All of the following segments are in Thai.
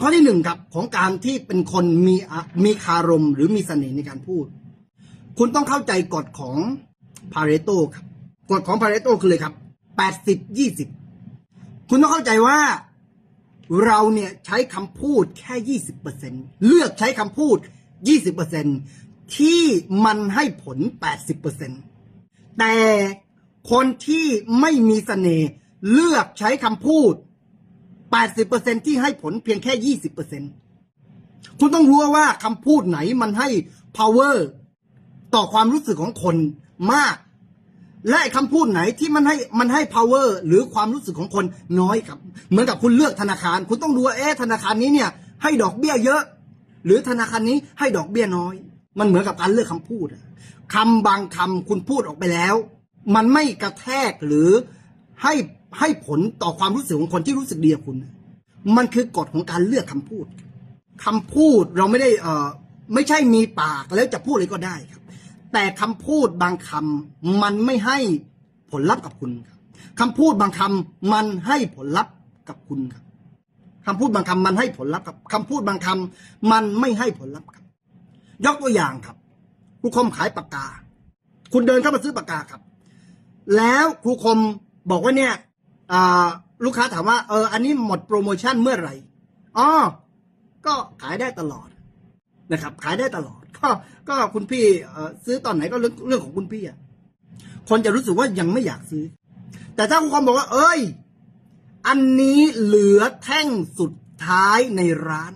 ข้อที่หนึ่งครับของการที่เป็นคนมีมีคารมหรือมีเสน่ห์ในการพูด คุณต้องเข้าใจกฎของพาเรโตครับกฎของพาเรโตคือเลยครับแปดสิบยี่สิบคุณต้องเข้าใจว่าเราเนี่ยใช้คำพูดแค่ยี่สิบเปอร์เซ็นเลือกใช้คำพูดยี่สิบเปอร์เซ็นที่มันให้ผลแปดสิบเปอร์เซ็นแต่คนที่ไม่มีเสน่ห์เลือกใช้คำพูด 80%ที่ให้ผลเพียงแค่ 20%คุณต้องรู้ว่าคำพูดไหนมันให้ power ต่อความรู้สึกของคนมาก และคำพูดไหนที่มันให้มันให้ power หรือความรู้สึกของคนน้อยครับ เหมือนกับคุณเลือกธนาคาร คุณต้องดูว่าเอ๊ะธนาคารนี้เนี่ย ให้ดอกเบี้ยเยอะ หรือธนาคารนี้ให้ดอกเบี้ยน้อย มันเหมือนกับการเลือกคำพูดคำบางคำคุณพูดออกไปแล้ว มันไม่กระแทกหรือให้ ให้ผลต่อความรู้สึกของคนที่รู้สึกดีกับคุณ มันคือกฎของการเลือกคำพูดคำพูดเราไม่ได้เอ่อไม่ใช่มีปากแล้วจะพูดอะไรก็ได้ครับ แต่คำพูดบางคำมันไม่ให้ผลลัพธ์กับคุณครับคำพูดบางคำมันให้ผลลัพธ์กับคุณครับคำพูดบางคำมันให้ผลลัพธ์กับคำพูดบางคำมันไม่ให้ผลลัพธ์ครับ ยกตัวอย่างครับครูคมขายปากกา คุณเดินเข้ามาซื้อปากกาครับ แล้วครูคมบอกว่าเนี่ย ลูกค้าถามว่าเอออันนี้หมดโปรโมชั่นเมื่อไหร่อ๋อก็ขายได้ตลอดนะครับ ขายได้ตลอด ก็ก็คุณพี่ซื้อตอนไหนก็เรื่องเรื่องของคุณพี่อะคนจะรู้สึกว่ายังไม่อยากซื้อ แต่ถ้าครูคมบอกว่า เอ้ย อันนี้เหลือแท่งสุดท้ายในร้าน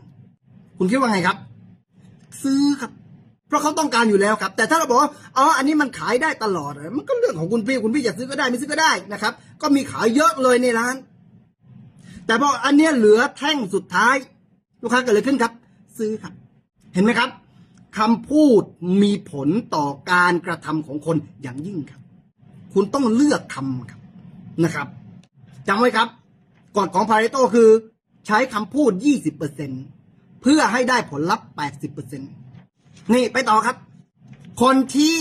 คุณคิดว่าไงครับ ซื้อครับ เพราะเขาต้องการอยู่แล้วครับ แต่ถ้าเราบอกว่าอ๋ออันนี้มันขายได้ตลอดมันก็เรื่องของคุณพี่คุณพี่จะซื้อก็ได้ไม่ซื้อก็ได้นะครับ ก็มีขายเยอะเลยในร้าน แต่พออันนี้เหลือแท่งสุดท้าย ลูกค้าเกิดอะไรขึ้นครับ ซื้อครับ เห็นไหมครับคำพูดมีผลต่อการกระทำของคนอย่างยิ่งครับ คุณต้องเลือกคำครับนะครับจำไว้ครับกฎของพาเรโตคือ ใช้คำพูด 20%เพื่อให้ได้ผลลัพธ์ 80% นี่ไปต่อครับ คนที่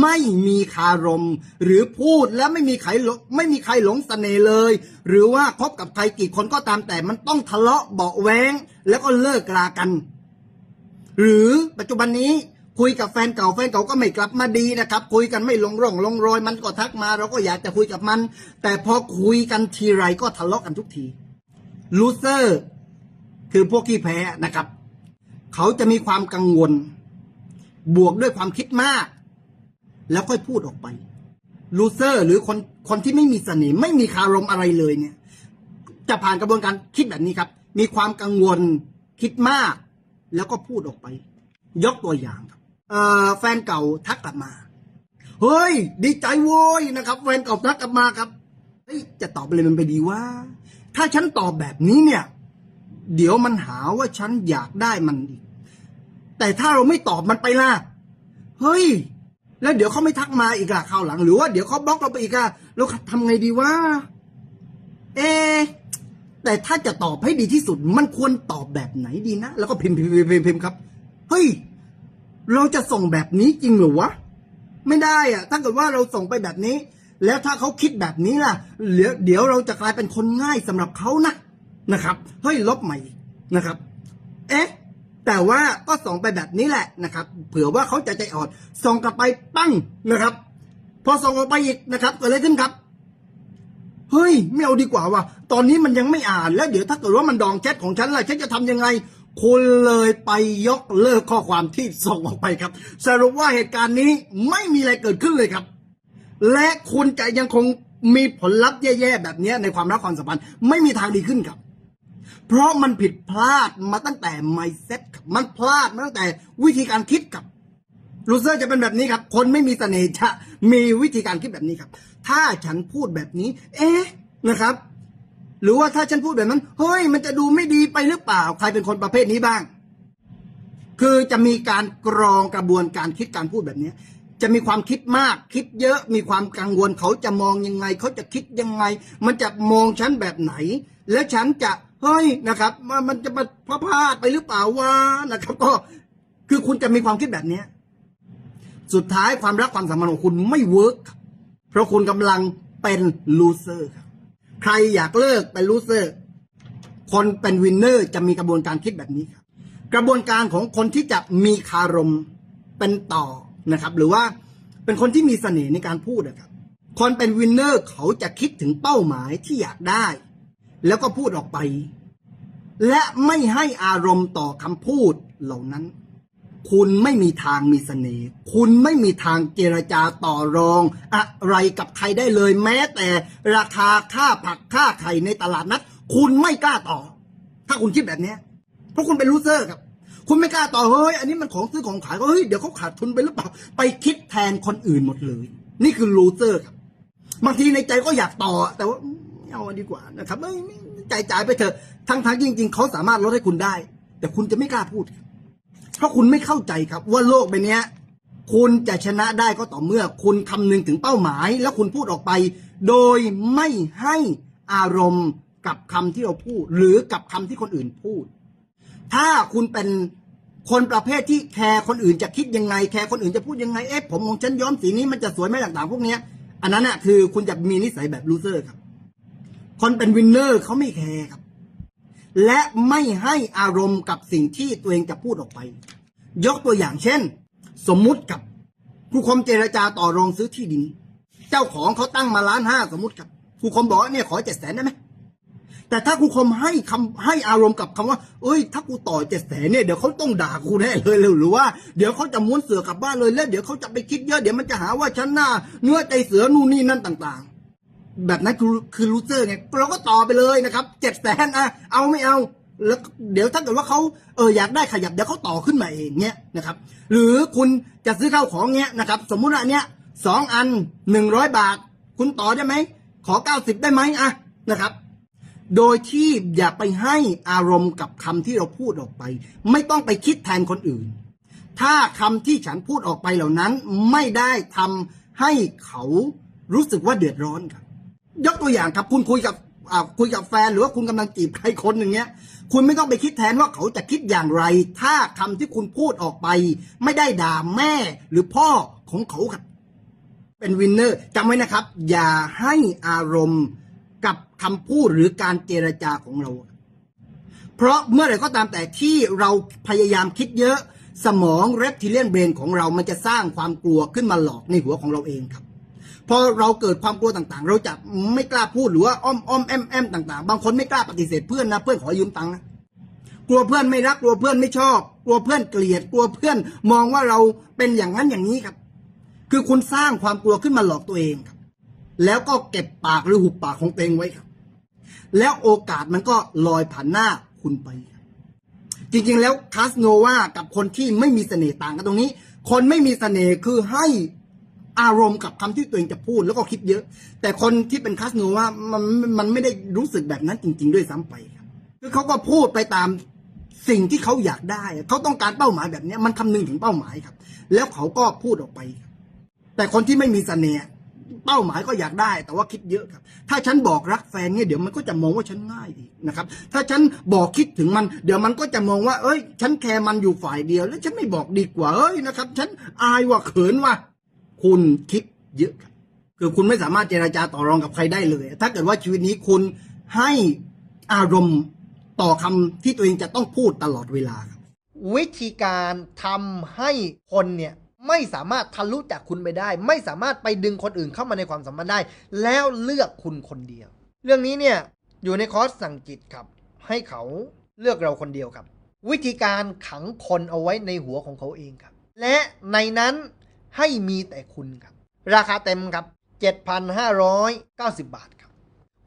ไม่มีคารม หรือพูดแล้วไม่มีใครหลงไม่มีใครหลงเสน่ห์เลย หรือว่าคบกับใครกี่คนก็ตามแต่มันต้องทะเลาะเบาะแวงแล้วก็เลิกรากัน หรือปัจจุบันนี้คุยกับแฟนเก่าแฟนเก่าก็ไม่กลับมาดีนะครับ คุยกันไม่ลงร่องลงรอยมันก็ทักมา เราก็อยากจะคุยกับมัน แต่พอคุยกันทีไรก็ทะเลาะกันทุกทีลูเซอร์คือพวกที่แพ้นะครับ เขาจะมีความกังวล บวกด้วยความคิดมาก แล้วค่อยพูดออกไปลูเซอร์หรือคนคนที่ไม่มีเสน่ห์ไม่มีคารมอะไรเลยเนี่ย จะผ่านกระบวนการคิดแบบนี้ครับ มีความกังวลคิดมาก แล้วก็พูดออกไป ยกตัวอย่างครับแฟนเก่าทักกลับมา เฮ้ย ดีใจโว้ยนะครับ แฟนเก่าทักกลับมาครับเฮ้ยจะตอบอะไรมันไปดีว่า ถ้าฉันตอบแบบนี้เนี่ย เดี๋ยวมันหาว่าฉันอยากได้มันอีก แต่ถ้าเราไม่ตอบมันไปล่ะ เฮ้ย แล้วเดี๋ยวเขาไม่ทักมาอีกอะคราวหลัง หรือว่าเดี๋ยวเขาบล็อกเราไปอีกอะเราทำไงดีวะ เอ แต่ถ้าจะตอบให้ดีที่สุด มันควรตอบแบบไหนดีนะ แล้วก็พิมพ์พิมพ์พิมพ์พิมพ์ครับ เฮ้ย เราจะส่งแบบนี้จริงเหรือวะ ไม่ได้อะถ้าเกิดว่าเราส่งไปแบบนี้ แล้วถ้าเขาคิดแบบนี้ล่ะ เดี๋ยวเดี๋ยวเราจะกลายเป็นคนง่ายสำหรับเขานะ นะครับเฮ้ลบใหม่นะครับ เอ๊ะแต่ว่าก็ส่งไปแบบนี้แหละนะครับ เผื่อว่าเขาจะใจอ่อนส่งกลับไปปั้งนะครับ พอส่งออกไปอีกนะครับเกิดอะไรขึ้นครับเฮ้ยไม่เอาดีกว่าว่ะตอนนี้มันยังไม่อ่านแล้วเดี๋ยวถ้าเกิดว่ามันดองแชทของฉันล่ะฉันจะทำยังไงคุณเลยไปยกเลิกข้อความที่ส่งออกไปครับ สรุปว่าเหตุการณ์นี้ไม่มีอะไรเกิดขึ้นเลยครับ และคุณจะยังคงมีผลลัพธ์แย่ๆแบบนี้ในความรักความสัมพันธ์ไม่มีทางดีขึ้นครับ เพราะมันผิดพลาดมาตั้งแต่ mindset มันพลาดมาตั้งแต่วิธีการคิดครับลูเซอร์จะเป็นแบบนี้ครับ คนไม่มีเสน่ห์จะมีวิธีการคิดแบบนี้ครับ ถ้าฉันพูดแบบนี้ เอ๊ะนะครับ หรือว่าถ้าฉันพูดแบบนั้น เฮ้ย มันจะดูไม่ดีไปหรือเปล่า ใครเป็นคนประเภทนี้บ้าง คือจะมีการกรองกระบวนการคิดการพูดแบบนี้จะมีความคิดมากคิดเยอะมีความกังวลเขาจะมองยังไง เขาจะคิดยังไง มันจะมองฉันแบบไหน แล้วฉันจะ เฮ้ยนะครับมันมันจะมาพลาดไปหรือเปล่าวะนะครับ ก็คือคุณจะมีความคิดแบบเนี้ยสุดท้ายความรักความสัมพันธ์ของคุณไม่เวิร์กคเพราะคุณกำลังเป็นลูเซอร์ใครอยากเลิกเป็นลูเซอร์คนเป็นวินเนอร์จะมีกระบวนการคิดแบบนี้ครับกระบวนการของคนที่จะมีคารมเป็นต่อนะครับ หรือว่าเป็นคนที่มีเสน่ห์ในการพูดนะครับ คนเป็นวินเนอร์เขาจะคิดถึงเป้าหมายที่อยากได้ แล้วก็พูดออกไป และไม่ให้อารมณ์ต่อคำพูดเหล่านั้น คุณไม่มีทางมีเสน่ห์คุณไม่มีทางเจรจาต่อรอง อะไรกับใครได้เลย แม้แต่ราคาค่าผักค่าไข่ในตลาดนัดคุณไม่กล้าต่อ ถ้าคุณคิดแบบนี้เพราะคุณเป็นลูเซอร์ครับคุณไม่กล้าต่อเฮ้ยอันนี้มันของซื้อของขายก็เฮ้ยเดี๋ยวเขาขาดทุนไปหรือเปล่า ไปคิดแทนคนอื่นหมดเลย นี่คือลูเซอร์ครับ บางทีในใจก็อยากต่อแต่ว่า เอาดีกว่านะครับไม่จ่ายจ่ายไปเถอะทั้งทางจริง ๆเขาสามารถลดให้คุณได้ แต่คุณจะไม่กล้าพูด เพราะคุณไม่เข้าใจครับ ว่าโลกใบนี้คุณจะชนะได้ก็ต่อเมื่อ คุณคำนึงถึงเป้าหมาย แล้วคุณพูดออกไป โดยไม่ให้อารมณ์กับคำที่เราพูด หรือกับคำที่คนอื่นพูด ถ้าคุณเป็นคนประเภทที่แคร์คนอื่นจะคิดยังไง แคร์คนอื่นจะพูดยังไงเอ๊ะผมของฉันย้อมสีนี้มันจะสวยไหมต่างๆพวกนี้อันนั้นน่ะคือคุณจะมีนิสัยแบบลูเซอร์ครับ คนเป็นวินเนอร์เขาไม่แคร์ครับ และไม่ให้อารมณ์กับสิ่งที่ตัวเองจะพูดออกไป ยกตัวอย่างเช่น สมมุติกับครูคมเจรจาต่อรองซื้อที่ดิน เจ้าของเขาตั้งมาล้านห้าสมมติครับครูคมบอกเนี่ยขอเจ็ดแสนได้ไหมแต่ถ้าครูคมให้คำให้อารมณ์กับคำว่า เอ้ย ถ้ากูต่อเจ็ดแสนเนี่ยเดี๋ยวเขาต้องด่ากูแน่เลยเลยหรือว่าเดี๋ยวเขาจะม้วนเสือกลับบ้านเลยแล้วเดี๋ยวเขาจะไปคิดเยอะเดี๋ยวมันจะหาว่าฉันหน้า เนื้อใจเสือนู่นนี่นั่นต่าง แบบนั้นคือคือลูเซอร์ไงเราก็ต่อไปเลยนะครับเจ็ดแสนอะเอาไม่เอาแล้วเดี๋ยวถ้าเกิดว่าเขาเอออยากได้ขยับเดี๋ยวเขาต่อขึ้นมาเองเนี้ยนะครับ หรือคุณจะซื้อข้าวของเนี้ยนะครับ สมมุติว่าอันเนี้ยสองอันหนึ่งร้อยบาท คุณต่อได้ไหมขอเก้าสิบได้ไหมอะนะครับ โดยที่อย่าไปให้อารมณ์กับคำที่เราพูดออกไป ไม่ต้องไปคิดแทนคนอื่น ถ้าคำที่ฉันพูดออกไปเหล่านั้นไม่ได้ทำให้เขารู้สึกว่าเดือดร้อนครับ ยกตัวอย่างครับคุณคุยกับคุยกับแฟนหรือว่าคุณกำลังจีบใครคนหนึ่งเนี้ย คุณไม่ต้องไปคิดแทนว่าเขาจะคิดอย่างไร ถ้าคำที่คุณพูดออกไป ไม่ได้ด่าแม่หรือพ่อของเขาครับ เป็นวินเนอร์จำไว้นะครับ อย่าให้อารมณ์กับคำพูดหรือการเจรจาของเรา เพราะเมื่อไรก็ตามแต่ที่เราพยายามคิดเยอะ สมองเรปทิเลียนเบรนของเรามันจะสร้างความกลัวขึ้นมาหลอกในหัวของเราเองครับ พอเราเกิดความกลัวต่างๆ เราจะไม่กล้าพูดหรือว่าอ้อมอ้อมแอมแอมต่างๆ บางคนไม่กล้าปฏิเสธเพื่อนนะเพื่อนขอยืมตังค์นะกลัวเพื่อนไม่รักกลัวเพื่อนไม่ชอบ กลัวเพื่อนเกลียดกลัวเพื่อนมองว่าเราเป็นอย่างนั้นอย่างนี้ครับ คือคุณสร้างความกลัวขึ้นมาหลอกตัวเองครับ แล้วก็เก็บปากหรือหุบปากของตัวเองไว้ครับ แล้วโอกาสมันก็ลอยผ่านหน้าคุณไป จริงๆแล้วคาสโนวากับคนที่ไม่มีเสน่ห์ต่างกันตรงนี้ คนไม่มีเสน่ห์คือให้ อารมณ์กับคำที่ตัวเองจะพูดแล้วก็คิดเยอะ แต่คนที่เป็นคาสโนว่ามันมันไม่ได้รู้สึกแบบนั้นจริง ๆ ด้วยซ้ำไปครับคือเขาก็พูดไปตามสิ่งที่เขาอยากได้ เขาต้องการเป้าหมายแบบนี้มันคำนึงถึงเป้าหมายครับ แล้วเขาก็พูดออกไป แต่คนที่ไม่มีเสน่ห์เป้าหมายก็อยากได้ แต่ว่าคิดเยอะครับ ถ้าฉันบอกรักแฟนเนี่ยเดี๋ยวมันก็จะมองว่าฉันง่ายอีกนะครับ ถ้าฉันบอกคิดถึงมัน เดี๋ยวมันก็จะมองว่า เอ้ย ฉันแคร์มันอยู่ฝ่ายเดียว แล้วฉันไม่บอกดีกว่าเอ้ยนะครับ ฉันอายว่าเขินว่า คุณคิดเยอะคือคุณไม่สามารถเจราจาต่อรองกับใครได้เลย ถ้าเกิดว่าชีวิตนี้คุณให้อารมณ์ต่อคำที่ตัวเองจะต้องพูดตลอดเวลาครับวิธีการทำให้คนเนี่ยไม่สามารถทะลุจากคุณไปได้ ไม่สามารถไปดึงคนอื่นเข้ามาในความสัมพันธ์ได้ แล้วเลือกคุณคนเดียว เรื่องนี้เนี่ยอยู่ในคอร์สสั่งจิตครับ ให้เขาเลือกเราคนเดียวครับ วิธีการขังคนเอาไว้ในหัวของเขาเองครับ และในนั้น ให้มีแต่คุณครับ ราคาเต็มครับ 7,590 บาทครับ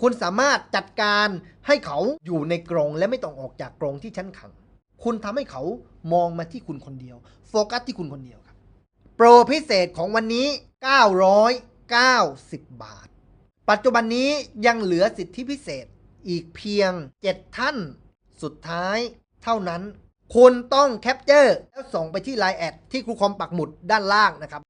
คุณสามารถจัดการให้เขาอยู่ในกรงและไม่ต้องออกจากกรงที่ชั้นขัง คุณทำให้เขามองมาที่คุณคนเดียว โฟกัสที่คุณคนเดียวครับ โปรพิเศษของวันนี้ 990 บาท ปัจจุบันนี้ยังเหลือสิทธิพิเศษอีกเพียง 7 ท่าน สุดท้ายเท่านั้น คุณต้องแคปเจอร์แล้วส่งไปที่ Line แอดที่ครูคอมปักหมุดด้านล่างนะครับ